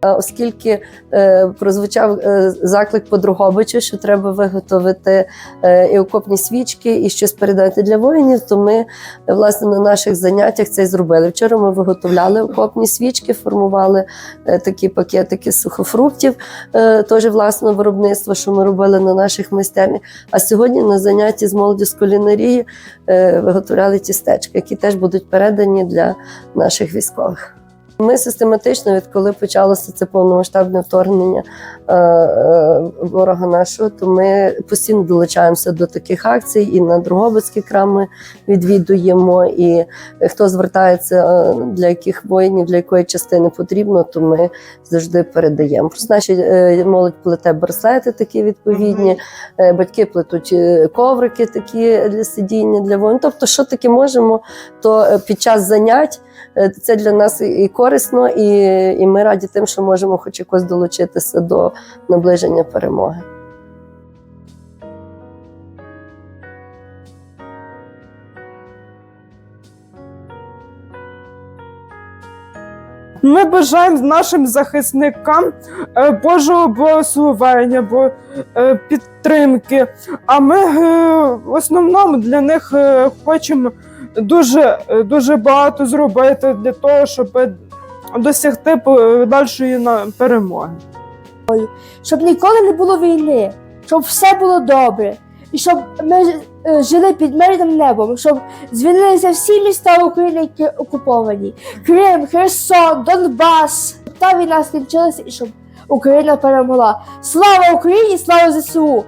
А Оскільки е, прозвучав е, заклик по Другобичу, що треба виготовити е, і окопні свічки, і щось передати для воїнів, то ми е, власне на наших заняттях це й зробили. Вчора ми виготовляли окопні свічки, формували е, такі пакетики сухофруктів, е, теж власного виробництва, що ми робили на наших майстернях. А сьогодні на занятті з молоді з кулінарії е, виготовляли тістечки, які теж будуть передані для наших військових. Ми систематично, відколи почалося це повномасштабне вторгнення е, е, ворога нашого, то ми постійно долучаємося до таких акцій. І на Другобицький крам ми відвідуємо. І хто звертається е, для яких воїнів, для якої частини потрібно, то ми завжди передаємо. Просто наші молодь плете браслети такі відповідні, батьки плетуть коврики такі для сидіння для воїнів. Тобто, що таке можемо, то під час занять. Це для нас і- і корисно, і, і ми раді тим, що можемо хоч якось долучитися до наближення перемоги. Ми бажаємо нашим захисникам е, Божого благословення, бо, е, підтримки. А ми е, в основному для них хочемо дуже, дуже багато зробити для того, щоб досягти подальшої на- перемоги. щоб ніколи не було війни, щоб все було добре, і щоб ми е, жили під мирним небом, щоб звільнилися всі міста України, які окуповані: Крим, Херсон, Донбас. Та війна скінчилася і щоб Україна перемогла. Слава Україні! Слава ЗСУ!